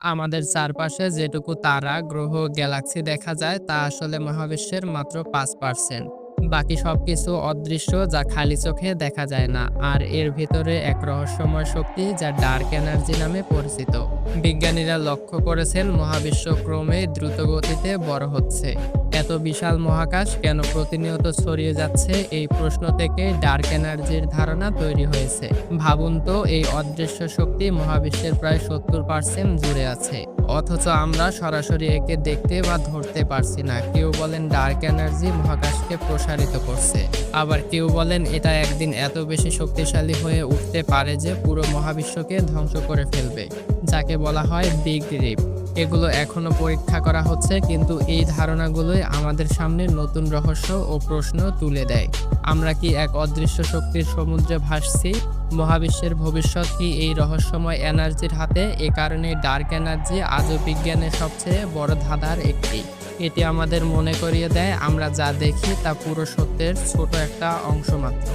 আমাদের চারপাশে যেটুকু তারা, গ্রহ, গ্যালাক্সি দেখা যায় তা আসলে মহাবিশ্বের মাত্র পাঁচ পার্সেন্ট। বাকি সব কিছু অদৃশ্য যা খালি চোখে দেখা যায় না আর এর ভিতরে এক রহস্যময় শক্তি যা ডার্ক এনার্জি নামে পরিচিত বিজ্ঞানীরা লক্ষ্য করেছেন মহাবিশ্ব ক্রমে দ্রুত গতিতে বড় হচ্ছে এত বিশাল মহাকাশ কেন প্রতিনিয়ত ছড়িয়ে যাচ্ছে এই প্রশ্ন থেকে ডার্ক এনার্জির ধারণা তৈরি হয়েছে। ভাবুন তো, এই অদৃশ্য শক্তি মহাবিশ্বের প্রায় সত্তর পার্সেন্ট জুড়ে আছে। অথচ আমরা সরাসরি একে দেখতে বা ধরতে পারছি না। কেউ বলেন ডার্ক এনার্জি মহাকাশকে প্রসারিত করছে। আবার কেউ বলেন এটা একদিন এত বেশি শক্তিশালী হয়ে উঠতে পারে যে পুরো মহাবিশ্বকে ধ্বংস করে ফেলবে। যাকে বলা হয় বিগ রিপ। এগুলো এখনও পরীক্ষা করা হচ্ছে, কিন্তু এই ধারণাগুলোই আমাদের সামনে নতুন রহস্য ও প্রশ্ন তুলে দেয়। আমরা কি এক অদৃশ্য শক্তির সমুদ্রে ভাসছি? মহাবিশ্বের ভবিষ্যৎ কি এই রহস্যময় এনার্জির হাতে? এ কারণে ডার্ক এনার্জি আজও বিজ্ঞানের সবচেয়ে বড় ধাঁধার একটি। এটি আমাদের মনে করিয়ে দেয়, আমরা যা দেখি তা পুরো সত্যের ছোট একটা অংশ মাত্র।